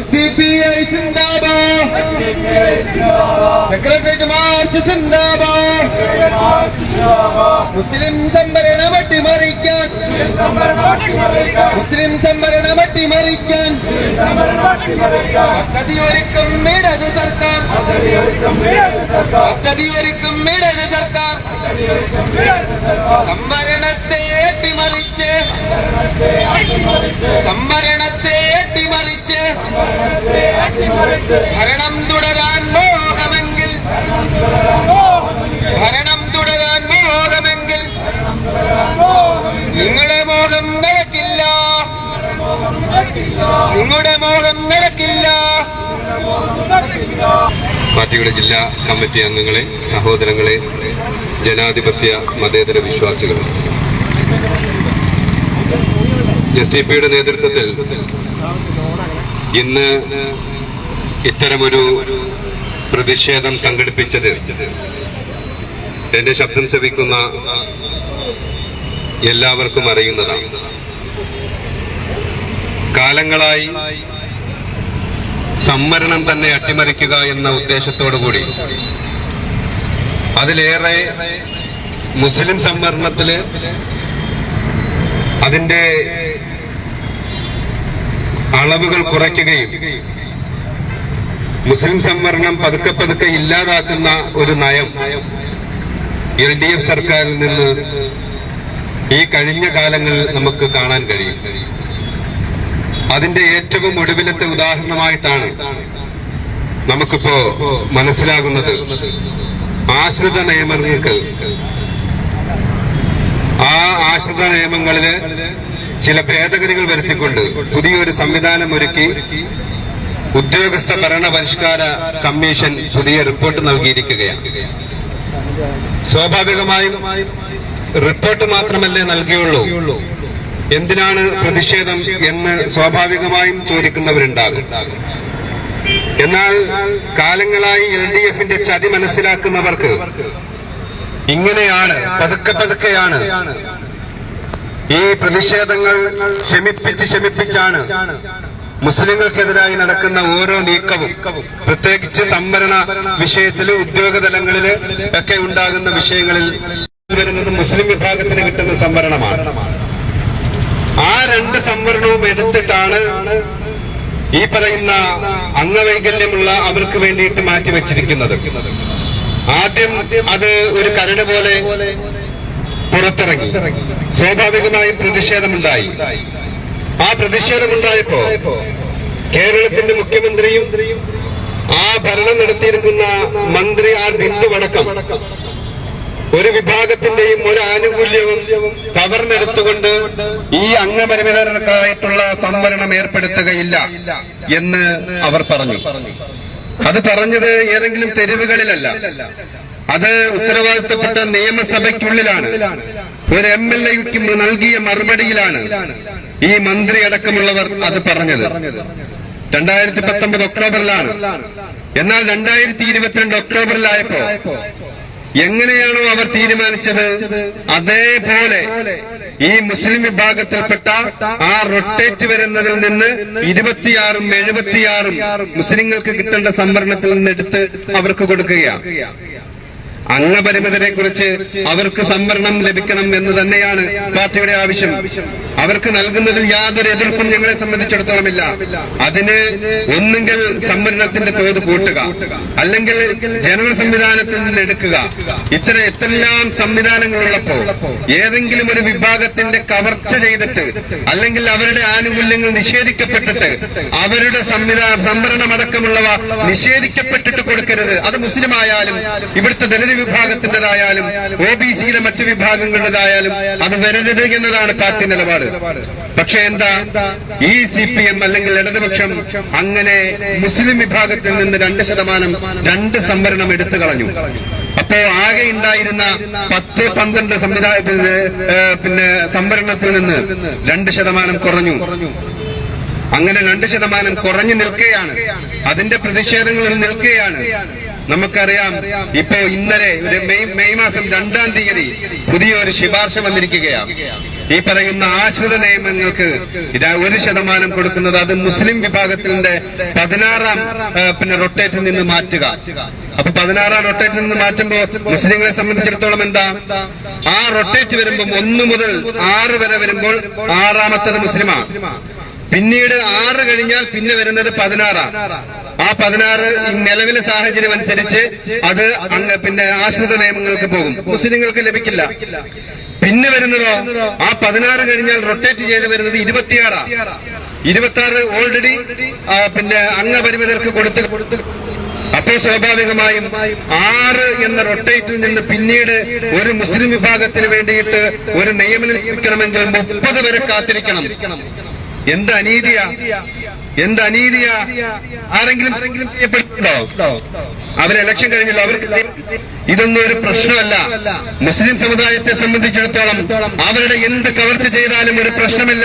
S D P I സിന്ദാബാദ് secretariat march സിന്ദാബാദ് മുസ്ലിം സംവരണം അട്ടിമറിക്കാൻ മുസ്ലിം സംവരണം അട്ടിമറിക്കാൻ പദ്ധതിയൊരുക്കും ഇടത് സർക്കാർ പദ്ധതിയൊരുക്കും ഇടത് സർക്കാർ സംവരണത്തെ അട്ടിമറിച്ച് സംവരണ ഭരണം തുടരാൻ മോഹമെങ്കിൽ. ഭരണം തുടരാൻ മോഹമെങ്കിൽ. നിങ്ങളുടെ മോഹം നടക്കില്ല. നിങ്ങളുടെ മോഹം നടക്കില്ല. പാർട്ടിയുടെ ജില്ലാ കമ്മിറ്റി അംഗങ്ങളെ സഹോദരങ്ങളെ ജനാധിപത്യ മതേതര വിശ്വാസികളെ. എസ് ഡി പിയുടെ നേതൃത്വത്തിൽ ഇന്ന് ഇത്തരമൊരു പ്രതിഷേധം സംഘടിപ്പിച്ചത് എന്റെ ശബ്ദം ശ്രവിക്കുന്ന എല്ലാവർക്കും അറിയുന്നതാണ്. കാലങ്ങളായി സംവരണം തന്നെ അട്ടിമറിക്കുക എന്ന ഉദ്ദേശത്തോടു കൂടി അതിലേറെ മുസ്ലിം സംവരണത്തിൽ അതിന്റെ അളവുകൾ കുറയ്ക്കുകയും മുസ്ലിം സംവരണം പതുക്കെ പതുക്കെ ഇല്ലാതാക്കുന്ന ഒരു നയം എൽ ഡി എഫ് സർക്കാരിൽ നിന്ന് ഈ കഴിഞ്ഞ കാലങ്ങളിൽ നമുക്ക് കാണാൻ കഴിയും. അതിന്റെ ഏറ്റവും ഒടുവിലത്തെ ഉദാഹരണമായിട്ടാണ് നമുക്കിപ്പോ മനസ്സിലാകുന്നത്. ആശ്രിത നിയമങ്ങൾക്ക് ആ ആശ്രിത നിയമങ്ങളിൽ ചില ഭേദഗതികൾ വരുത്തിക്കൊണ്ട് പുതിയൊരു സംവിധാനം ഒരുക്കി ഉദ്യോഗസ്ഥ ഭരണ പരിഷ്കാര കമ്മീഷൻ പുതിയ റിപ്പോർട്ട് നൽകിയിരിക്കുകയാണ്. സ്വാഭാവികമായും റിപ്പോർട്ട് മാത്രമല്ലേ നൽകിയുള്ളൂ. എന്തിനാണ് പ്രതിഷേധം എന്ന് സ്വാഭാവികമായും ചോദിക്കുന്നവരുണ്ടാകും. എന്നാൽ കാലങ്ങളായി എൽ ഡി എഫിന്റെ ചതി മനസ്സിലാക്കുന്നവർക്ക് ഇങ്ങനെയാണ് പതുക്കെ പതുക്കെയാണ് ഈ പ്രതിഷേധങ്ങൾ ക്ഷമിപ്പിച്ച് ക്ഷമിപ്പിച്ചാണ് മുസ്ലിങ്ങൾക്കെതിരായി നടക്കുന്ന ഓരോ നീക്കവും പ്രത്യേകിച്ച് സംവരണ വിഷയത്തിൽ ഉദ്യോഗതലങ്ങളിൽ ഒക്കെ ഉണ്ടാകുന്ന വിഷയങ്ങളിൽ വരുന്നത് മുസ്ലിം വിഭാഗത്തിന് കിട്ടുന്ന സംവരണമാണ്. ആ രണ്ട് സംവരണവും എടുത്തിട്ടാണ് ഈ പറയുന്ന അംഗവൈകല്യമുള്ള അവർക്ക് വേണ്ടിയിട്ട് മാറ്റിവെച്ചിരിക്കുന്നത്. ആദ്യം അത് ഒരു കരട് പോലെ പുറത്തിറങ്ങി. സ്വാഭാവികമായും പ്രതിഷേധമുണ്ടായി. ആ പ്രതിഷേധമുണ്ടായപ്പോ കേരളത്തിന്റെ മുഖ്യമന്ത്രിയും ആ ഭരണം നടത്തിയിരിക്കുന്ന മന്ത്രി ആർ ബിന്ദുവടക്കം ഒരു വിഭാഗത്തിന്റെയും ഒരു ആനുകൂല്യവും കവർന്നെടുത്തുകൊണ്ട് ഈ അംഗപരിമിതർക്കായിട്ടുള്ള സംവരണം ഏർപ്പെടുത്തുകയില്ല എന്ന് അവർ പറഞ്ഞു. അത് പറഞ്ഞത് ഏതെങ്കിലും തെരുവുകളിലല്ല. അത് ഉത്തരവാദിത്തപ്പെട്ട നിയമസഭയ്ക്കുള്ളിലാണ്. ഒരു എം എൽ എക്ക് നൽകിയ മറുപടിയിലാണ് ഈ മന്ത്രി അടക്കമുള്ളവർ അത് പറഞ്ഞത്. രണ്ടായിരത്തി പത്തൊമ്പത് ഒക്ടോബറിലാണ്. എന്നാൽ രണ്ടായിരത്തി ഇരുപത്തിരണ്ട് ഒക്ടോബറിലായപ്പോ എങ്ങനെയാണോ അവർ തീരുമാനിച്ചത്? അതേപോലെ ഈ മുസ്ലിം വിഭാഗത്തിൽപ്പെട്ട ആ റൊട്ടേറ്റ് വരുന്നതിൽ നിന്ന് ഇരുപത്തിയാറും എഴുപത്തിയാറും മുസ്ലിങ്ങൾക്ക് കിട്ടേണ്ട സംവരണത്തിൽ നിന്ന് എടുത്ത് അവർക്ക് കൊടുക്കുകയാണ്. അംഗപരിമിതരെ കുറിച്ച് അവർക്ക് സംവരണം ലഭിക്കണം എന്ന് തന്നെയാണ് പാർട്ടിയുടെ ആവശ്യം. അവർക്ക് നൽകുന്നതിൽ യാതൊരു എതിർപ്പും ഞങ്ങളെ സംബന്ധിച്ചിടത്തോളമില്ല. അതിന് ഒന്നുകിൽ സംവരണത്തിന്റെ തോത് കൂട്ടുക. അല്ലെങ്കിൽ ജനറൽ സംവിധാനത്തിൽ നിന്ന് എടുക്കുക. ഇത്ര എത്രയെല്ലാം സംവിധാനങ്ങളുള്ളപ്പോ ഏതെങ്കിലും ഒരു വിഭാഗത്തിന്റെ കവർച്ച ചെയ്തിട്ട് അല്ലെങ്കിൽ അവരുടെ ആനുകൂല്യങ്ങൾ നിഷേധിക്കപ്പെട്ടിട്ട് അവരുടെ സംവിധാന സംവരണമടക്കമുള്ളവ നിഷേധിക്കപ്പെട്ടിട്ട് കൊടുക്കരുത്. അത് മുസ്ലിം ആയാലും ഇവിടുത്തെ ദളിത് വിഭാഗത്തിന്റേതായാലും ഒ ബി സിയിലെ മറ്റു വിഭാഗങ്ങളുടേതായാലും അത് വരരുത് എന്നതാണ് പാർട്ടി നിലപാട്. പക്ഷെ എന്താ ഈ സി പി എം അല്ലെങ്കിൽ ഇടതുപക്ഷം അങ്ങനെ മുസ്ലിം വിഭാഗത്തിൽ നിന്ന് രണ്ട് ശതമാനം രണ്ട് സംവരണം എടുത്തു കളഞ്ഞു. അപ്പോ ആകെ ഉണ്ടായിരുന്ന പത്ത് പന്ത്രണ്ട് സംവിധാനത്തിൽ പിന്നെ സംവരണത്തിൽ നിന്ന് രണ്ട് ശതമാനം കുറഞ്ഞു. അങ്ങനെ രണ്ട് ശതമാനം കുറഞ്ഞു നിൽക്കുകയാണ്. അതിന്റെ പ്രതിഷേധങ്ങളിൽ നിൽക്കുകയാണ്. നമുക്കറിയാം ഇപ്പോ ഇന്നലെ ഒരു മെയ് മെയ് മാസം രണ്ടാം തീയതി പുതിയൊരു ശുപാർശ വന്നിരിക്കുകയാണ്. ഈ പറയുന്ന ആശ്രിത നിയമങ്ങൾക്ക് ഒരു ശതമാനം കൊടുക്കുന്നത് അത് മുസ്ലിം വിഭാഗത്തിന്റെ പതിനാറാം പിന്നെ റൊട്ടേറ്റിൽ നിന്ന് മാറ്റുക. അപ്പൊ പതിനാറാം റൊട്ടേറ്റിൽ നിന്ന് മാറ്റുമ്പോൾ മുസ്ലിങ്ങളെ സംബന്ധിച്ചിടത്തോളം എന്താ? ആ റൊട്ടേറ്റ് വരുമ്പോൾ ഒന്ന് മുതൽ ആറ് വരെ വരുമ്പോൾ ആറാമത്തത് മുസ്ലിമാണ്. പിന്നീട് ആറ് കഴിഞ്ഞാൽ പിന്നെ വരുന്നത് പതിനാറാണ്. ആ പതിനാറ് നിലവിലെ സാഹചര്യം അനുസരിച്ച് അത് അങ്ങ് പിന്നെ ആശ്രിത നിയമങ്ങൾക്ക് പോകും. മുസ്ലിങ്ങൾക്ക് ലഭിക്കില്ല. പിന്നെ വരുന്നതോ ആ പതിനാറ് കഴിഞ്ഞാൽ റൊട്ടേറ്റ് ചെയ്ത് വരുന്നത് ഇരുപത്തിയാറാ. ഇരുപത്തി ആറ് ഓൾറെഡി പിന്നെ അംഗപരിമിതർക്ക് കൊടുത്ത് കൊടുത്ത് അപ്പോൾ സ്വാഭാവികമായും ആറ് എന്ന റൊട്ടേറ്റിൽ നിന്ന് പിന്നീട് ഒരു മുസ്ലിം വിഭാഗത്തിന് വേണ്ടിയിട്ട് ഒരു നിയമനം ലഭിക്കണമെങ്കിൽ മുപ്പത് വരെ കാത്തിരിക്കണം. എന്ത് അനീതിയാ? എന്ത് അനീതിയാ? ആരെങ്കിലും അവർ ഇലക്ഷൻ കഴിഞ്ഞല്ലോ അവർക്ക് ഇതൊന്നും ഒരു പ്രശ്നമല്ല. മുസ്ലിം സമുദായത്തെ സംബന്ധിച്ചിടത്തോളം അവരുടെ എന്ത് കവർച്ച ചെയ്താലും ഒരു പ്രശ്നമില്ല.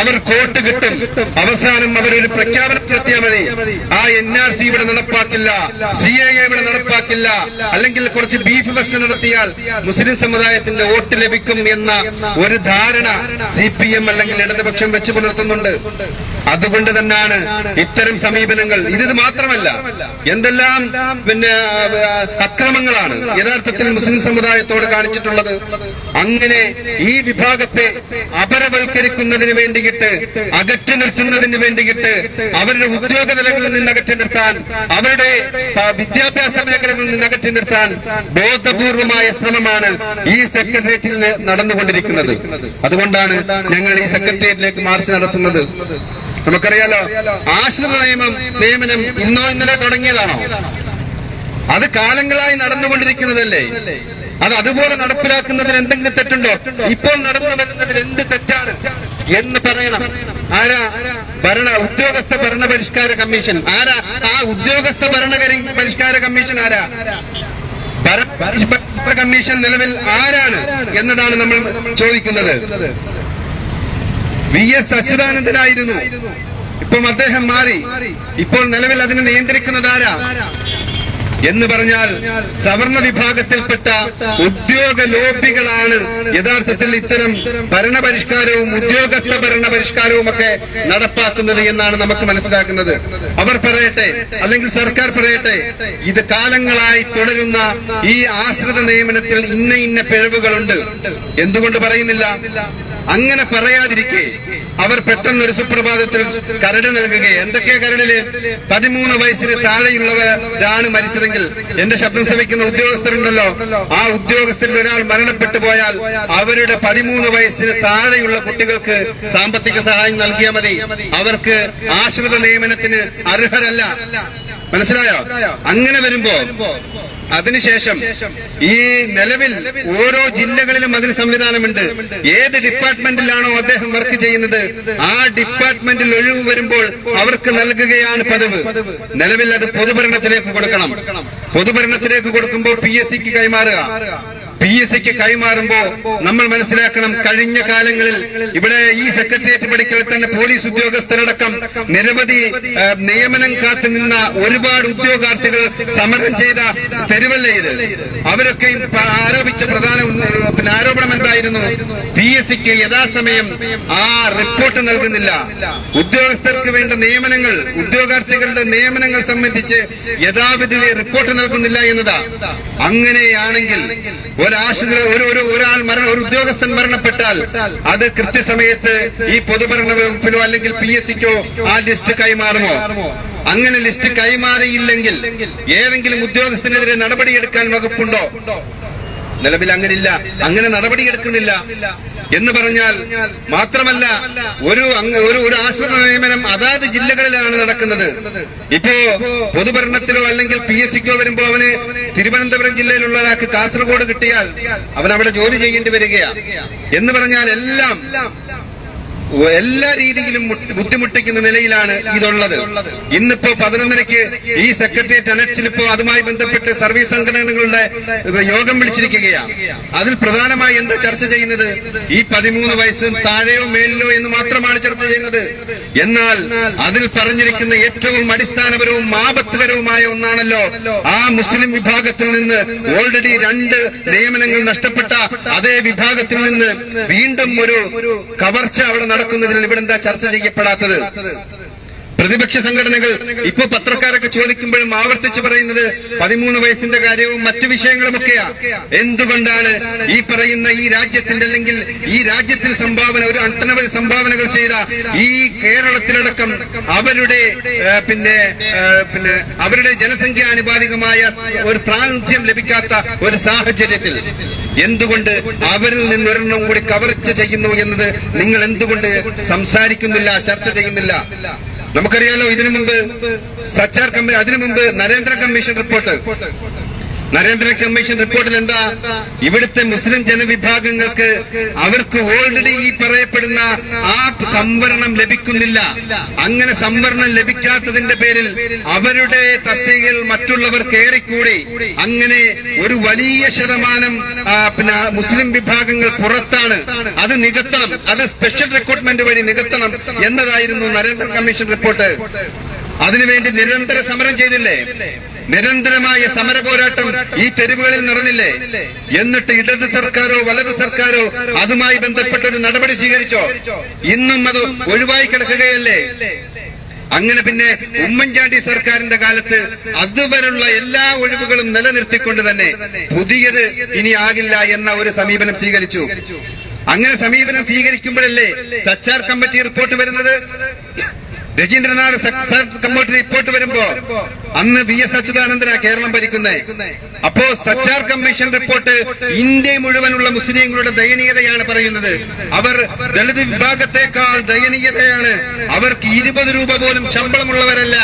അവർ കോട്ട് കിട്ടും. അവസാനം അവരൊരു പ്രഖ്യാപനം നടത്തിയാൽ മതി. ആ എൻ ആർ സി ഇവിടെ നടപ്പാക്കില്ല. സി എ ഇവിടെ നടപ്പാക്കില്ല. അല്ലെങ്കിൽ കുറച്ച് ബീഫ് ഫെസ്റ്റ് നടത്തിയാൽ മുസ്ലിം സമുദായത്തിന്റെ വോട്ട് ലഭിക്കും എന്ന ഒരു ധാരണ സി പി എം അല്ലെങ്കിൽ ഇടതുപക്ഷം വെച്ച് പുലർത്തുന്നുണ്ട്. അതുകൊണ്ട് തന്നെയാണ് ഇത്തരം സമീപനങ്ങൾ. ഇത് മാത്രമല്ല. എന്തെല്ലാം പിന്നെ ആ, യഥാർത്ഥത്തിൽ മുസ്ലിം സമുദായത്തോട് കാണിച്ചിട്ടുള്ളത് അങ്ങനെ ഈ വിഭാഗത്തെ അപരവൽക്കരിക്കുന്നതിന് വേണ്ടിയിട്ട് അകറ്റി നിർത്തുന്നതിന് വേണ്ടിയിട്ട് അവരുടെ ഉദ്യോഗ നിലകളിൽ നിന്ന് അകറ്റി നിർത്താൻ അവരുടെ വിദ്യാഭ്യാസ മേഖലകളിൽ നിന്ന് അകറ്റി നിർത്താൻ ബോധപൂർവമായ ശ്രമമാണ് ഈ സെക്രട്ടേറിയറ്റിൽ നടന്നുകൊണ്ടിരിക്കുന്നത്. അതുകൊണ്ടാണ് ഞങ്ങൾ ഈ സെക്രട്ടേറിയറ്റിലേക്ക് മാർച്ച് നടത്തുന്നത്. നമുക്കറിയാലോ ആശ്രിത നിയമം നിയമനം ഇന്നോ ഇന്നലെ തുടങ്ങിയതാണോ? അത് കാലങ്ങളായി നടന്നുകൊണ്ടിരിക്കുന്നതല്ലേ? അത് അതുപോലെ നടപ്പിലാക്കുന്നതിൽ എന്തെങ്കിലും തെറ്റുണ്ടോ? ഇപ്പോൾ നടന്നു വരുന്നതിൽ എന്ത് തെറ്റാണ് എന്ന് പറയണം. ആരാ? ഭരണ ഉദ്യോഗസ്ഥ ഭരണ പരിഷ്കാര കമ്മീഷൻ. ആരാ? ആ ഉദ്യോഗസ്ഥ ഭരണ പരിഷ്കാര കമ്മീഷൻ ആരാ? കമ്മീഷൻ നിലവിൽ ആരാണ് എന്നതാണ് നമ്മൾ ചോദിക്കുന്നത്. വി എസ് അച്യുതാനന്ദനായിരുന്നു. ഇപ്പം അദ്ദേഹം മാറി. ഇപ്പോൾ നിലവിൽ അതിനെ നിയന്ത്രിക്കുന്നത് ആരാ? എന്ന് പറഞ്ഞാൽ സവർണ വിഭാഗത്തിൽപ്പെട്ട ഉദ്യോഗ ലോബികളാണ്. യഥാർത്ഥത്തിൽ ഇത്തരം ഭരണപരിഷ്കാരവും ഉദ്യോഗസ്ഥ ഭരണപരിഷ്കാരവും ഒക്കെ നടപ്പാക്കുന്നത് എന്നാണ് നമുക്ക് മനസ്സിലാക്കുന്നത്. അവർ പറയട്ടെ അല്ലെങ്കിൽ സർക്കാർ പറയട്ടെ ഇത് കാലങ്ങളായി തുടരുന്ന ഈ ആശ്രിത നിയമനത്തിൽ ഇന്ന ഇന്ന പിഴവുകളുണ്ട്. എന്തുകൊണ്ട് പറയുന്നില്ല? അങ്ങനെ പറയാതിരിക്കെ അവർ പെട്ടെന്ന് ഒരു സുപ്രഭാതത്തിൽ കരട് നൽകുക എന്തൊക്കെയാ കരടിൽ? പതിമൂന്ന് വയസ്സിന് താഴെയുള്ളവരാണ് മരിച്ചതെങ്കിൽ എന്റെ ശബ്ദം ശ്രമിക്കുന്ന ഉദ്യോഗസ്ഥരുണ്ടല്ലോ. ആ ഉദ്യോഗസ്ഥരിൽ ഒരാൾ മരണപ്പെട്ടു പോയാൽ അവരുടെ പതിമൂന്ന് വയസ്സിന് താഴെയുള്ള കുട്ടികൾക്ക് സാമ്പത്തിക സഹായം നൽകിയാൽ മതി. അവർക്ക് ആശ്രിത നിയമനത്തിന് അർഹരല്ല. മനസ്സിലായോ? അങ്ങനെ വരുമ്പോ അതിനുശേഷം ഈ നിലവിൽ ഓരോ ജില്ലകളിലും അതിന് സംവിധാനമുണ്ട്. ഏത് ഡിപ്പാർട്ട്മെന്റിലാണോ അദ്ദേഹം വർക്ക് ചെയ്യുന്നത് ആ ഡിപ്പാർട്ട്മെന്റിൽ ഒഴിവ് വരുമ്പോൾ അവർക്ക് നൽകുകയാണ് പതിവ്. നിലവിൽ അത് പൊതുഭരണത്തിലേക്ക് കൊടുക്കണം. പൊതുഭരണത്തിലേക്ക് കൊടുക്കുമ്പോൾ പി എസ് സിക്ക് കൈമാറുക. പി എസ് സിക്ക് കൈമാറുമ്പോ നമ്മൾ മനസ്സിലാക്കണം കഴിഞ്ഞ കാലങ്ങളിൽ ഇവിടെ ഈ സെക്രട്ടേറിയറ്റ് പഠിക്കൽ തന്നെ പോലീസ് ഉദ്യോഗസ്ഥരടക്കം നിരവധി നിയമനം കാത്തു നിന്ന ഒരുപാട് ഉദ്യോഗാർത്ഥികൾ സമരം ചെയ്ത തെരുവല്ലേ ഇത്. അവരൊക്കെയും പ- ആരോപിച്ച പ്രധാന ആരോപണം എന്തായിരുന്നു? പി എസ് സിക്ക് യഥാസമയം ആ റിപ്പോർട്ട് നൽകുന്നില്ല. ഉദ്യോഗസ്ഥർക്ക് വേണ്ട നിയമനങ്ങൾ ഉദ്യോഗാർത്ഥികളുടെ നിയമനങ്ങൾ സംബന്ധിച്ച് യഥാവിധി റിപ്പോർട്ട് നൽകുന്നില്ല എന്നതാ. അങ്ങനെയാണെങ്കിൽ ഒരാശ്രിത ഒരു ഒരു ഒരാൾ മരണ ഒരു ഉദ്യോഗസ്ഥൻ മരണപ്പെട്ടാൽ അത് കൃത്യസമയത്ത് ഈ പൊതുഭരണ വകുപ്പിനോ അല്ലെങ്കിൽ പി എസ് സിക്കോ ആ ലിസ്റ്റ് കൈമാറുമോ? അങ്ങനെ ലിസ്റ്റ് കൈമാറിയില്ലെങ്കിൽ ഏതെങ്കിലും ഉദ്യോഗസ്ഥനെതിരെ നടപടിയെടുക്കാൻ വകുപ്പുണ്ടോ? നിലവിൽ അങ്ങനില്ല. അങ്ങനെ നടപടിയെടുക്കുന്നില്ല. എന്ന് പറഞ്ഞാൽ മാത്രമല്ല ഒരു ഒരു ആശ്രമ നിയമനം അതാത് ജില്ലകളിലാണ് നടക്കുന്നത്. ഇപ്പോ പൊതുഭരണത്തിലോ അല്ലെങ്കിൽ പി എസ് സിക്കോ വരുമ്പോ അവന് തിരുവനന്തപുരം ജില്ലയിലുള്ള ഒരാൾക്ക് കാസർഗോഡ് കിട്ടിയാൽ അവൻ അവിടെ ജോലി ചെയ്യേണ്ടി വരികയാണ്. എന്ന് പറഞ്ഞാൽ എല്ലാം എല്ലാ രീതിയിലും മുട്ട് ബുദ്ധിമുട്ടിക്കുന്ന നിലയിലാണ് ഇതുള്ളത്. ഇന്നിപ്പോ പതിനൊന്നരയ്ക്ക് ഈ സെക്രട്ടേറിയറ്റ് അനക്സിൽ ഇപ്പോ അതുമായി ബന്ധപ്പെട്ട് സർവീസ് സംഘടനകളുടെ യോഗം വിളിച്ചിരിക്കുകയാണ്. അതിൽ പ്രധാനമായി എന്താ ചർച്ച ചെയ്യുന്നത്? ഈ പതിമൂന്ന് വയസ്സും താഴെയോ മേലിലോ എന്ന് മാത്രമാണ് ചർച്ച ചെയ്യുന്നത്. എന്നാൽ അതിൽ പറഞ്ഞിരിക്കുന്ന ഏറ്റവും അടിസ്ഥാനപരവും ആപത്തുകരവുമായ ഒന്നാണല്ലോ ആ മുസ്ലിം വിഭാഗത്തിൽ നിന്ന് ഓൾറെഡി രണ്ട് നിയമനങ്ങൾ നഷ്ടപ്പെട്ട അതേ വിഭാഗത്തിൽ നിന്ന് വീണ്ടും ഒരു കവർച്ച അവിടെ നടക്കുന്നതിൽ ഇവിടെ എന്താ ചർച്ച ചെയ്യപ്പെടാത്തത്? പ്രതിപക്ഷ സംഘടനകൾ ഇപ്പൊ പത്രക്കാരൊക്കെ ചോദിക്കുമ്പോഴും ആവർത്തിച്ചു പറയുന്നത് പതിമൂന്ന് വയസ്സിന്റെ കാര്യവും മറ്റു വിഷയങ്ങളുമൊക്കെയാ. എന്തുകൊണ്ടാണ് ഈ പറയുന്ന ഈ രാജ്യത്തിന്റെ അല്ലെങ്കിൽ ഈ രാജ്യത്തിന് സംഭാവന ഒരു അനവധി സംഭാവനകൾ ചെയ്ത ഈ കേരളത്തിലടക്കം അവരുടെ പിന്നെ പിന്നെ അവരുടെ ജനസംഖ്യ ആനുപാതികമായ ഒരു പ്രാതിനിധ്യം ലഭിക്കാത്ത ഒരു സാഹചര്യത്തിൽ എന്തുകൊണ്ട് അവരിൽ നിന്ന് ഒരെണ്ണം കൂടി കവർച്ച ചെയ്യുന്നു എന്നത് നിങ്ങൾ എന്തുകൊണ്ട് സംസാരിക്കുന്നില്ല ചർച്ച ചെയ്യുന്നില്ല? നമുക്കറിയാലോ ഇതിനു മുമ്പ് സച്ചാർ കമ്മീഷൻ അതിനു മുമ്പ് Narendra commission report. Narendra commission റിപ്പോർട്ടിൽ എന്താ? ഇവിടുത്തെ മുസ്ലിം ജനവിഭാഗങ്ങൾക്ക് അവർക്ക് ഓൾറെഡി ഈ പറയപ്പെടുന്ന ആ സംവരണം ലഭിക്കുന്നില്ല. അങ്ങനെ സംവരണം ലഭിക്കാത്തതിന്റെ പേരിൽ അവരുടെ തസ്തികയിൽ മറ്റുള്ളവർ കയറിക്കൂടി അങ്ങനെ ഒരു വലിയ ശതമാനം പിന്നെ മുസ്ലിം വിഭാഗങ്ങൾ പുറത്താണ്. അത് നികത്തണം. അത് സ്പെഷ്യൽ റിക്രൂട്ട്മെന്റ് വഴി നികത്തണം എന്നതായിരുന്നു നരേന്ദ്ര കമ്മീഷൻ റിപ്പോർട്ട് അതിനുവേണ്ടി നിരന്തര സമരം ചെയ്തില്ലേ? നിരന്തരമായ സമര പോരാട്ടം ഈ തെരുവുകളിൽ നടന്നില്ലേ? എന്നിട്ട് ഇടത് സർക്കാരോ വലത് സർക്കാരോ അതുമായി ബന്ധപ്പെട്ട ഒരു നടപടി സ്വീകരിച്ചോ? ഇന്നും അത് ഒഴിവായി കിടക്കുകയല്ലേ? അങ്ങനെ പിന്നെ ഉമ്മൻചാണ്ടി സർക്കാരിന്റെ കാലത്ത് അതുവരെയുള്ള എല്ലാ ഒഴിവുകളും നിലനിർത്തിക്കൊണ്ട് തന്നെ പുതിയത് ഇനി ആകില്ല എന്ന ഒരു സമീപനം സ്വീകരിച്ചു. അങ്ങനെ സമീപനം സ്വീകരിക്കുമ്പോഴല്ലേ സച്ചാർ കമ്മിറ്റി റിപ്പോർട്ട് വരുന്നത്? രജീന്ദ്രനാഥ് സച്ചാർ കമ്മിറ്റി റിപ്പോർട്ട് വരുമ്പോ? അന്ന് വി എസ് അച്യുതാനന്ദന കേരളം ഭരിക്കുന്നത് അപ്പോ സച്ചാർ കമ്മീഷൻ റിപ്പോർട്ട് ഇന്ത്യ മുഴുവനുള്ള മുസ്ലിങ്ങളുടെ ദയനീയതയാണ് പറയുന്നത്. അവർ ദളിത് വിഭാഗത്തെക്കാൾ ദയനീയതയാണ്. അവർക്ക് ഇരുപത് രൂപ പോലും ശമ്പളമുള്ളവരല്ല.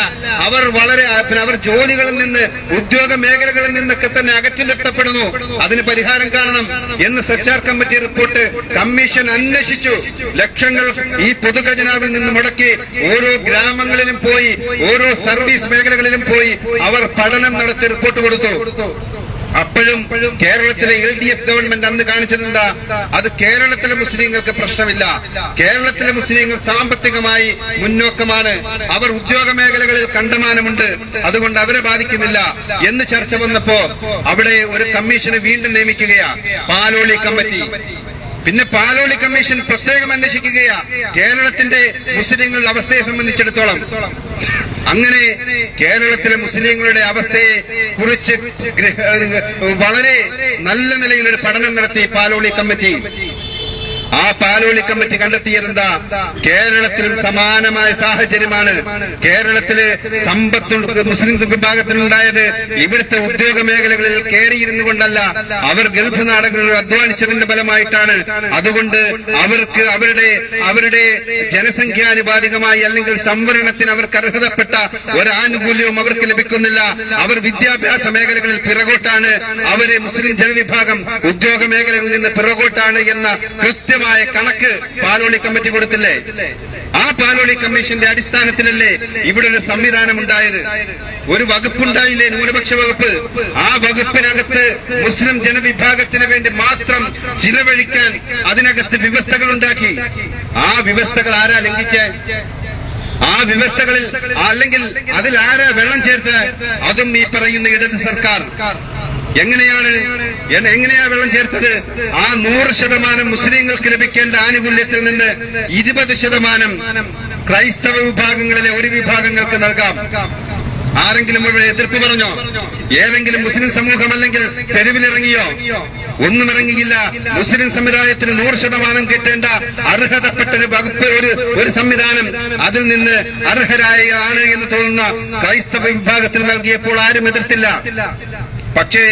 അവർ വളരെ അവർ ജോലികളിൽ നിന്ന് ഉദ്യോഗ മേഖലകളിൽ നിന്നൊക്കെ തന്നെ അകറ്റി നിർത്തപ്പെടുന്നു അതിന് പരിഹാരം കാണണം എന്ന് സച്ചാർ കമ്മിറ്റി റിപ്പോർട്ട് കമ്മീഷൻ അന്വേഷിച്ചു. ലക്ഷങ്ങൾ ഈ പൊതുഖജനാവിൽ നിന്ന് മുടക്കി ഓരോ ഗ്രാമങ്ങളിലും പോയി ഓരോ സർവീസ് മേഖലകളിലും പോയി അവർ പഠനം നടത്തി റിപ്പോർട്ട് കൊടുത്തു. അപ്പോഴും കേരളത്തിലെ എൽ ഡി എഫ് ഗവൺമെന്റ് അന്ന് കാണിച്ചതെന്താ അത് കേരളത്തിലെ മുസ്ലിങ്ങൾക്ക് പ്രശ്നമില്ല. കേരളത്തിലെ മുസ്ലിങ്ങൾ സാമ്പത്തികമായി മുന്നോക്കമാണ്. അവർ ഉദ്യോഗ മേഖലകളിൽ കണ്ടമാനമുണ്ട്. അതുകൊണ്ട് അവരെ ബാധിക്കുന്നില്ല. എന്ന് ചർച്ച വന്നപ്പോ അവിടെ ഒരു കമ്മീഷനെ വീണ്ടും നിയമിക്കുകയാ. പാലോളി കമ്മിറ്റി. പിന്നെ പാലോളി കമ്മീഷൻ പ്രത്യേകം അന്വേഷിക്കുകയാണ് കേരളത്തിന്റെ മുസ്ലിങ്ങളുടെ അവസ്ഥയെ സംബന്ധിച്ചിടത്തോളം. അങ്ങനെ കേരളത്തിലെ മുസ്ലിങ്ങളുടെ അവസ്ഥയെ കുറിച്ച് വളരെ നല്ല നിലയിൽ ഒരു പഠനം നടത്തി പാലോളി കമ്മിറ്റി. ആ പാലോളി കമ്മിറ്റി കണ്ടെത്തിയതെന്താ? കേരളത്തിലും സമാനമായ സാഹചര്യമാണ്. കേരളത്തിൽ സമ്പത്ത് മുസ്ലിം വിഭാഗത്തിലുണ്ടായത് ഇവിടുത്തെ ഉദ്യോഗ മേഖലകളിൽ കയറിയിരുന്നു കൊണ്ടല്ല. അവർ ഗൾഫ് നാടുകളിൽ അധ്വാനിച്ചതിന്റെ ഫലമായിട്ടാണ്. അതുകൊണ്ട് അവർക്ക് അവരുടെ അവരുടെ ജനസംഖ്യാനുപാതികമായി അല്ലെങ്കിൽ സംവരണത്തിന് അവർക്ക് അർഹതപ്പെട്ട ഒരു ആനുകൂല്യവും അവർക്ക് ലഭിക്കുന്നില്ല. അവർ വിദ്യാഭ്യാസ മേഖലകളിൽ പിറകോട്ടാണ്. അവരെ മുസ്ലിം ജനവിഭാഗം ഉദ്യോഗ മേഖലകളിൽ നിന്ന് പിറകോട്ടാണ് എന്ന കൃത്യമായ കണക്ക് പാലോളി കമ്മിറ്റി കൊടുത്തില്ലേ? ആ പാലോളി കമ്മീഷന്റെ അടിസ്ഥാനത്തിലല്ലേ ഇവിടെ ഒരു സംവിധാനം ഉണ്ടായത്? ഒരു വകുപ്പുണ്ടായില്ലേ ന്യൂനപക്ഷ വകുപ്പ്? ആ വകുപ്പിനകത്ത് മുസ്ലിം ജനവിഭാഗത്തിന് വേണ്ടി മാത്രം ചിലവഴിക്കാൻ അതിനകത്ത് വ്യവസ്ഥകൾ ഉണ്ടാക്കി. ആ വ്യവസ്ഥകൾ ആരാ ലംഘിച്ചേ? ആ വ്യവസ്ഥകളിൽ അല്ലെങ്കിൽ അതിൽ ആരാ വെള്ളം ചേർത്ത്? അതും ഈ പറയുന്ന ഇടത് സർക്കാർ. എങ്ങനെയാണ്? എങ്ങനെയാ വെള്ളം ചേർത്തത്? ആ നൂറ് ശതമാനം മുസ്ലിങ്ങൾക്ക് ലഭിക്കേണ്ട ആനുകൂല്യത്തിൽ നിന്ന് ഇരുപത് ശതമാനം ക്രൈസ്തവ വിഭാഗങ്ങളിലെ ഒരു വിഭാഗങ്ങൾക്ക് നൽകാം. ആരെങ്കിലും ഇവിടെ എതിർപ്പ് പറഞ്ഞോ? ഏതെങ്കിലും മുസ്ലിം സമൂഹം അല്ലെങ്കിൽ തെരുവിലിറങ്ങിയോ? ഒന്നും ഇറങ്ങിയില്ല. മുസ്ലിം സമുദായത്തിന് നൂറ് ശതമാനം കിട്ടേണ്ട അർഹതപ്പെട്ട ഒരു വകുപ്പ് ഒരു ഒരു സംവിധാനം അതിൽ നിന്ന് അർഹരായ ആണ് എന്ന് തോന്നുന്ന ക്രൈസ്തവ വിഭാഗത്തിൽ നൽകിയപ്പോൾ ആരും എതിർത്തില്ല. പക്ഷേ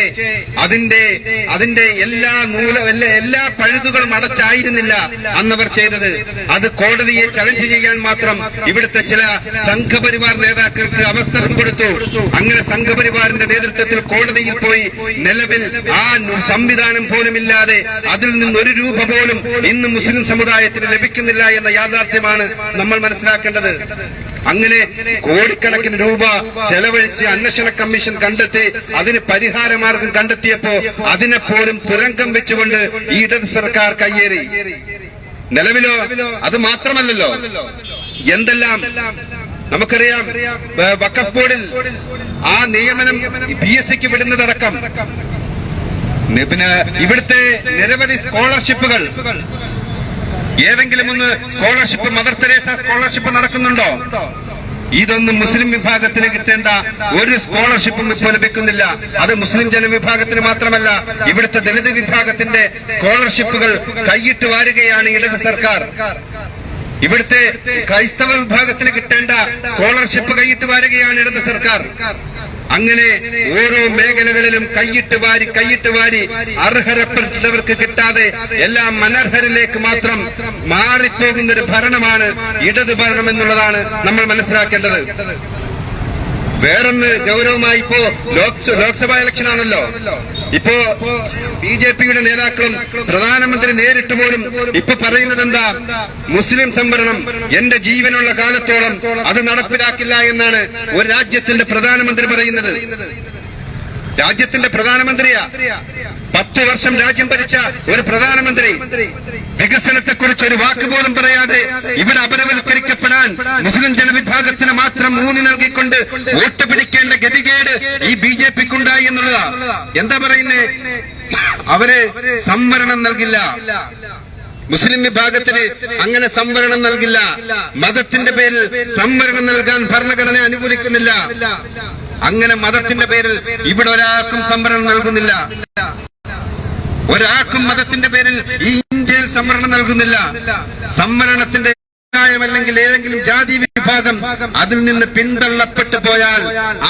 അതിന്റെ അതിന്റെ എല്ലാ നൂല എല്ലാ- പഴുതുകളും അടച്ചായിരുന്നില്ല അന്നവർ ചെയ്തത്. അത് കോടതിയെ ചലഞ്ച് ചെയ്യാൻ മാത്രം ഇവിടുത്തെ ചില സംഘപരിവാർ നേതാക്കൾക്ക് അവസരം കൊടുത്തു. അങ്ങനെ സംഘപരിവാറിന്റെ നേതൃത്വത്തിൽ കോടതിയിൽ പോയി നിലവിൽ ആ സംവിധാനം പോലും ഇല്ലാതെ അതിൽ നിന്ന് ഒരു രൂപ പോലും ഇന്ന് മുസ്ലിം സമുദായത്തിന് ലഭിക്കുന്നില്ല എന്ന യാഥാർത്ഥ്യമാണ് നമ്മൾ മനസ്സിലാക്കേണ്ടത്. അങ്ങനെ കോടിക്കണക്കിന് രൂപ ചെലവഴിച്ച് അന്വേഷണ കമ്മീഷൻ കണ്ടെത്തി അതിന് പരിഹാരമാർഗം കണ്ടെത്തിയപ്പോ അതിനെപ്പോലും തുരങ്കം വെച്ചുകൊണ്ട് ഈ ഇടത് സർക്കാർ കയ്യേറി. നിലവിലോ? അത് മാത്രമല്ലല്ലോ. എന്തെല്ലാം? നമുക്കറിയാം വക്കഫ് ബോർഡിൽ ആ നിയമനം പി എസ് സിക്ക് വിടുന്നതടക്കം. പിന്നെ ഇവിടുത്തെ നിരവധി സ്കോളർഷിപ്പുകൾ. ഏതെങ്കിലും ഒന്ന് സ്കോളർഷിപ്പ് മദർ തെരേസ സ്കോളർഷിപ്പ് നടക്കുന്നുണ്ടോ? ഇതൊന്നും മുസ്ലിം വിഭാഗത്തിന് കിട്ടേണ്ട ഒരു സ്കോളർഷിപ്പും ഇപ്പോൾ ലഭിക്കുന്നില്ല. അത് മുസ്ലിം ജനവിഭാഗത്തിന് മാത്രമല്ല ഇവിടുത്തെ ദളിത് വിഭാഗത്തിന്റെ സ്കോളർഷിപ്പുകൾ കൈയിട്ട് വാരുകയാണ് ഇടത് സർക്കാർ. ഇവിടുത്തെ ക്രൈസ്തവ വിഭാഗത്തിന് കിട്ടേണ്ട സ്കോളർഷിപ്പ് കൈയിട്ട് വാരുകയാണ് ഇടത് സർക്കാർ. അങ്ങനെ ഓരോ മേഖലകളിലും കൈയിട്ട് വാരി കൈയിട്ട് വാരി അർഹരപ്പെട്ടവർക്ക് കിട്ടാതെ എല്ലാം അനർഹരിലേക്ക് മാത്രം മാറിപ്പോകുന്ന ഒരു ഭരണമാണ് ഇടത് ഭരണം എന്നുള്ളതാണ് നമ്മൾ മനസ്സിലാക്കേണ്ടത്. വേറൊന്ന് ഗൗരവമായി ഇപ്പോ ലോക്സ- ലോക്സഭാ ഇലക്ഷൻ ആണല്ലോ ഇപ്പോ ബി ജെ പിയുടെ നേതാക്കളും പ്രധാനമന്ത്രി നേരിട്ട് പോലും ഇപ്പൊ പറയുന്നത് എന്താ മുസ്ലിം സംവരണം എന്റെ ജീവനുള്ള കാലത്തോളം അത് നടപ്പിലാക്കില്ല എന്നാണ് ഒരു രാജ്യത്തിന്റെ പ്രധാനമന്ത്രി പറയുന്നത്. രാജ്യത്തിന്റെ പ്രധാനമന്ത്രിയാ. പത്ത് വർഷം രാജ്യം ഭരിച്ച ഒരു പ്രധാനമന്ത്രി. വികസനത്തെക്കുറിച്ച് ഒരു വാക്ക് പോലും പറയാതെ ഇവിടെ അപരവൽക്കരിക്കപ്പെടാൻ മുസ്ലിം ജനവിഭാഗത്തിന് മാത്രം ഊന്നി നൽകിക്കൊണ്ട് വോട്ട് പിടിക്കേണ്ട ഗതികേട് ഈ ബി ജെ പിക്കുണ്ടായി എന്നുള്ളതാ. എന്താ പറയുന്നേ? അവർ സംവരണം നൽകില്ല. മുസ്ലിം വിഭാഗത്തിന് അങ്ങനെ സംവരണം നൽകില്ല. മതത്തിന്റെ പേരിൽ സംവരണം നൽകാൻ ഭരണഘടന അനുകൂലിക്കുന്നില്ല. അങ്ങനെ മതത്തിന്റെ പേരിൽ ഇവിടെ ഒരാൾക്കും സംവരണം നൽകുന്നില്ല. ഒരാൾക്കും മതത്തിന്റെ പേരിൽ ഈ ഇന്ത്യയിൽ സംവരണം നൽകുന്നില്ല. സംവരണത്തിന്റെ അല്ലെങ്കിൽ ഏതെങ്കിലും ജാതി വിഭാഗം അതിൽ നിന്ന് പിന്തള്ളപ്പെട്ടു പോയാൽ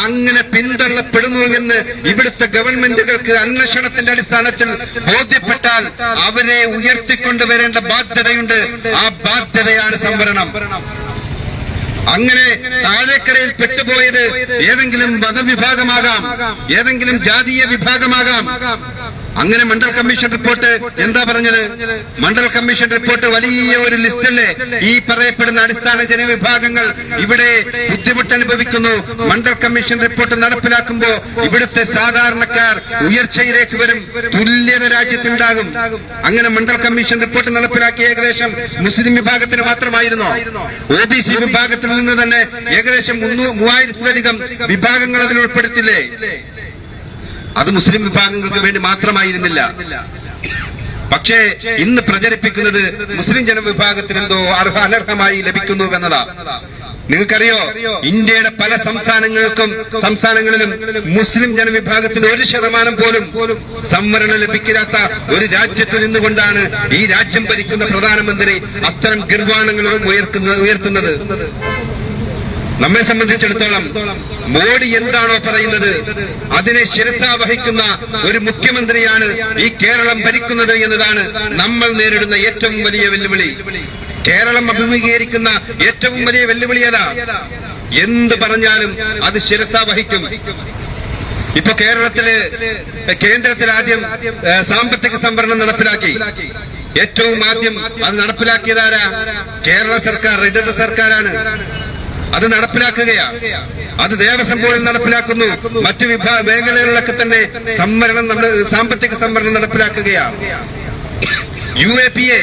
അങ്ങനെ പിന്തള്ളപ്പെടുന്നു എന്ന് ഇവിടുത്തെ ഗവൺമെന്റുകൾക്ക് അന്വേഷണത്തിന്റെ അടിസ്ഥാനത്തിൽ ബോധ്യപ്പെട്ടാൽ അവരെ ഉയർത്തിക്കൊണ്ടുവരേണ്ട ബാധ്യതയുണ്ട്. ആ ബാധ്യതയാണ് സംവരണം. അങ്ങനെ താഴേക്കരയിൽ പെട്ടുപോയത് ഏതെങ്കിലും മതവിഭാഗമാകാം ഏതെങ്കിലും ജാതീയ വിഭാഗമാകാം. അങ്ങനെ മണ്ഡൽ കമ്മീഷൻ റിപ്പോർട്ട് എന്താ പറഞ്ഞത്? മണ്ഡൽ കമ്മീഷൻ റിപ്പോർട്ട് വലിയ ഒരു ലിസ്റ്റല്ലേ ഈ പറയപ്പെടുന്ന അടിസ്ഥാന ജനവിഭാഗങ്ങൾ ഇവിടെ ബുദ്ധിമുട്ട് അനുഭവിക്കുന്നു മണ്ഡൽ കമ്മീഷൻ റിപ്പോർട്ട് നടപ്പിലാക്കുമ്പോൾ ഇവിടുത്തെ സാധാരണക്കാർ ഉയർച്ചയിലേക്ക് വരും തുല്യത രാജ്യത്തുണ്ടാകും. അങ്ങനെ മണ്ഡൽ കമ്മീഷൻ റിപ്പോർട്ട് നടപ്പിലാക്കിയ ഏകദേശം മുസ്ലിം വിഭാഗത്തിന് മാത്രമായിരുന്നോ? ഒ ബി സി വിഭാഗത്തിൽ നിന്ന് തന്നെ ഏകദേശം മൂവായിരത്തിലധികം വിഭാഗങ്ങൾ അതിൽ ഉൾപ്പെടുത്തില്ലേ? അത് മുസ്ലിം വിഭാഗങ്ങൾക്ക് വേണ്ടി മാത്രമായിരുന്നില്ല. പക്ഷേ ഇന്ന് പ്രചരിപ്പിക്കുന്നത് മുസ്ലിം ജനവിഭാഗത്തിന് എന്തോ അർഹ അനർഹമായി ലഭിക്കുന്നു എന്നതാ. നിങ്ങൾക്കറിയോ? ഇന്ത്യയുടെ പല സംസ്ഥാനങ്ങൾക്കും സംസ്ഥാനങ്ങളിലും മുസ്ലിം ജനവിഭാഗത്തിന് ഒരു ശതമാനം പോലും സംവരണം ലഭിക്കാത്ത ഒരു രാജ്യത്ത് നിന്നുകൊണ്ടാണ് ഈ രാജ്യം ഭരിക്കുന്ന പ്രധാനമന്ത്രി അത്തരം ഉയർത്തുന്നത് ഉയർത്തുന്നത്. നമ്മെ സംബന്ധിച്ചിടത്തോളം മോഡി എന്താണോ പറയുന്നത് അതിനെ ശിരസ വഹിക്കുന്ന ഒരു മുഖ്യമന്ത്രിയാണ് ഈ കേരളം ഭരിക്കുന്നത് എന്നതാണ് നമ്മൾ നേരിടുന്ന ഏറ്റവും വലിയ വെല്ലുവിളി. കേരളം അഭിമുഖീകരിക്കുന്ന ഏറ്റവും വലിയ വെല്ലുവിളി അതാ എന്ത് പറഞ്ഞാലും അത് ശിരസ വഹിക്കും. ഇപ്പൊ കേരളത്തിൽ കേന്ദ്രത്തിൽ ആദ്യം സാമ്പത്തിക സംവരണം നടപ്പിലാക്കി. ഏറ്റവും ആദ്യം അത് നടപ്പിലാക്കിയതാരാ കേരള സർക്കാർ ഇടത് സർക്കാരാണ്. അത് നടപ്പിലാക്കുകയാണ് അത് ദേവസ്വം ബോർഡിൽ നടപ്പിലാക്കുന്നു. മറ്റു വിഭാഗ മേഖലകളിലൊക്കെ തന്നെ സംവരണം സാമ്പത്തിക സംവരണം നടപ്പിലാക്കുകയാണ് യു എ പി എ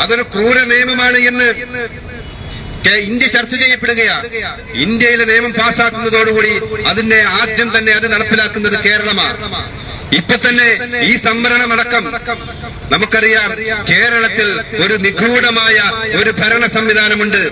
അതൊരു ക്രൂര നിയമമാണ് എന്ന് ഇന്ത്യ ചർച്ച ചെയ്യപ്പെടുകയാണ് ഇന്ത്യയിലെ നിയമം പാസ്സാക്കുന്നതോടുകൂടി അതിന്റെ ആദ്യം തന്നെ അത് നടപ്പിലാക്കുന്നത് കേരളമാണ് ഇപ്പൊ തന്നെ ഈ സംവരണമടക്കം നമുക്കറിയാം കേരളത്തിൽ ഒരു നിഗൂഢമായ ഒരു ഭരണ സംവിധാനമുണ്ട്.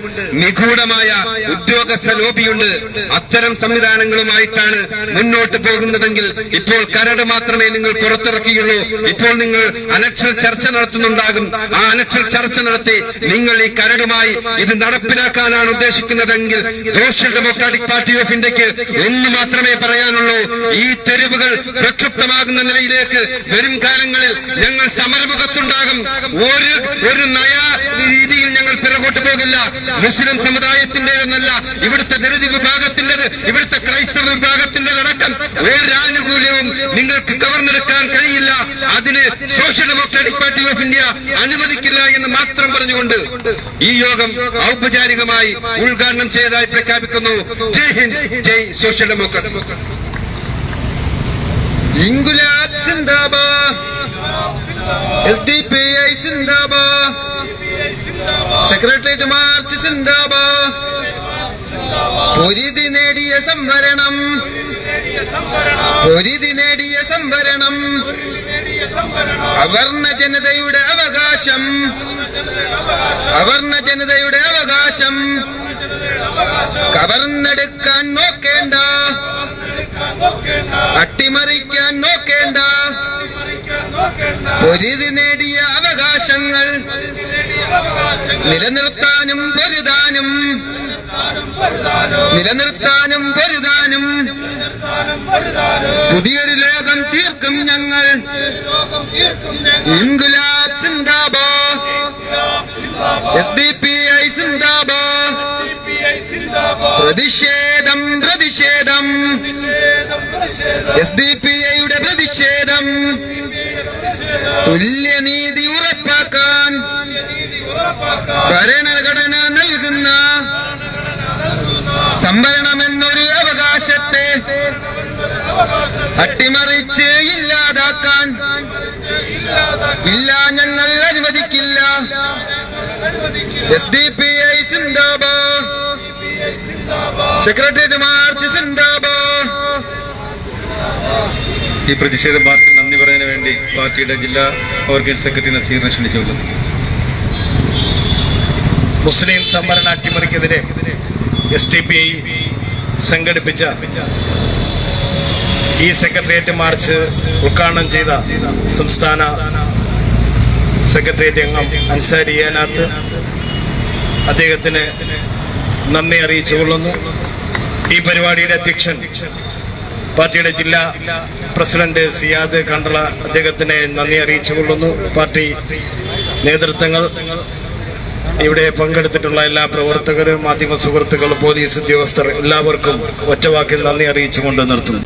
നിഗൂഢമായ ഉദ്യോഗസ്ഥ ലോബിയുണ്ട്. അത്തരം സംവിധാനങ്ങളുമായിട്ടാണ് മുന്നോട്ട് പോകുന്നതെങ്കിൽ ഇപ്പോൾ കരട് മാത്രമേ നിങ്ങൾ പുറത്തിറക്കിയുള്ളൂ. ഇപ്പോൾ നിങ്ങൾ അലക്ഷൻ ചർച്ച നടത്തുന്നുണ്ടാകും. ആ അലക്ഷൻ ചർച്ച നടത്തി നിങ്ങൾ ഈ കരടുമായി ഇത് നടപ്പിലാക്കാനാണ് ഉദ്ദേശിക്കുന്നതെങ്കിൽ സോഷ്യൽ ഡെമോക്രാറ്റിക് പാർട്ടി ഓഫ് ഇന്ത്യയ്ക്ക് ഒന്ന് മാത്രമേ പറയാനുള്ളൂ. ഈ തെരുവുകൾ പ്രക്ഷുബ്ധമാകുന്ന നിലയിലേക്ക് വരും കാലങ്ങളിൽ ഞങ്ങൾ സമരമുഖത്തുണ്ടാകും. ഒരു ഒരു നയ രീതിയിൽ ഞങ്ങൾ പിറകോട്ട് പോകില്ല. മുസ്ലിം സമുദായത്തിന്റെ എന്നല്ല ഇവിടുത്തെ ദളിത് വിഭാഗത്തിന്റേത് ഇവിടുത്തെ ക്രൈസ്തവ വിഭാഗത്തിന്റെ അടക്കം ഒരാനുകൂല്യവും നിങ്ങൾക്ക് കവർന്നെടുക്കാൻ കഴിയില്ല. അതിന് social democratic party of India അനുവദിക്കില്ല എന്ന് മാത്രം പറഞ്ഞുകൊണ്ട് ഈ യോഗം ഔപചാരികമായി ഉദ്ഘാടനം ചെയ്തതായി പ്രഖ്യാപിക്കുന്നു. ജയ് ഹിന്ദ് ജയ് സോഷ്യൽ ഡെമോക്രസി ഇൻഗുലാബ് സിന്ദാബാദ്. എസ് ഡി പി ഐ സിന്ദാബാദ്. സെക്രട്ടേറിയറ്റ് മാർച്ച് സിന്ദാബാദ്. പൊരിതി നേടിയ സംവരണം. പൊരിതി നേടിയ സംവരണം. അവർണ ജനതയുടെ അവകാശം. അവർണ ജനതയുടെ അവകാശം. കവർന്നെടുക്കാൻ നോക്കേണ്ട. അട്ടിമറിക്കാൻ നോക്കേണ്ട. പൊരുതി നേടിയ അവകാശങ്ങൾ നിലനിർത്താനും പൊരുതാനും നിലനിർത്താനും പൊരുതാനും പുതിയൊരു ലോകം തീർക്കും ഞങ്ങൾ. ഇൻഗുലാബ് സിന്ദാബാദ് എസ് ഡി പി ഐ സിന്ദാബാദ് പ്രതിഷേധം പ്രതിഷേധം എസ് ഡി പി ഐയുടെ പ്രതിഷേധം. തുല്യനീതി ഉറപ്പാക്കാൻ ഭരണഘടന നൽകുന്ന സംവരണം എന്നൊരു അവകാശത്തെ അട്ടിമറിച്ച് ഇല്ലാതാക്കാൻ ഇല്ല ഞങ്ങൾ അനുവദിക്കില്ല. എസ് ഡി പി ഐ സിന്ദാബാദ്. സെക്രട്ടേറിയറ്റ് മാർച്ച് സിന്ദാബാദ്. ഈ പ്രതിഷേധ മാർച്ചിൽ നന്ദി പറയാൻ വേണ്ടി പാർട്ടിയുടെ ജില്ലാ ഓർഗനൈസ് സെക്രട്ടറി നസീറിനെ ക്ഷണിച്ചുകൊള്ളുന്നു മുസ്ലിം സംവരണ അട്ടിമറിക്കെതിരെ എസ് ടി പി ഐ സംഘടിപ്പിച്ച ഈ സെക്രട്ടേറിയറ്റ് മാർച്ച് ഉദ്ഘാടനം ചെയ്ത സംസ്ഥാന സെക്രട്ടേറിയറ്റ് അംഗം അൻസാരി ഏനാത്ത് അദ്ദേഹത്തിന് നന്ദി അറിയിച്ചുകൊള്ളുന്നു. ഈ പരിപാടിയുടെ അധ്യക്ഷൻ പാർട്ടിയുടെ ജില്ലാ പ്രസിഡന്റ് സിയാദ് കണ്ടള അദ്ദേഹത്തിന് നന്ദി അറിയിച്ചുകൊള്ളുന്നു പാർട്ടി നേതൃത്വങ്ങൾ ഇവിടെ പങ്കെടുത്തിട്ടുള്ള എല്ലാ പ്രവർത്തകരും മാധ്യമ സുഹൃത്തുക്കൾ പോലീസ് ഉദ്യോഗസ്ഥർ എല്ലാവർക്കും ഒറ്റവാക്കിൽ നന്ദി അറിയിച്ചുകൊണ്ട് നിർത്തുന്നു.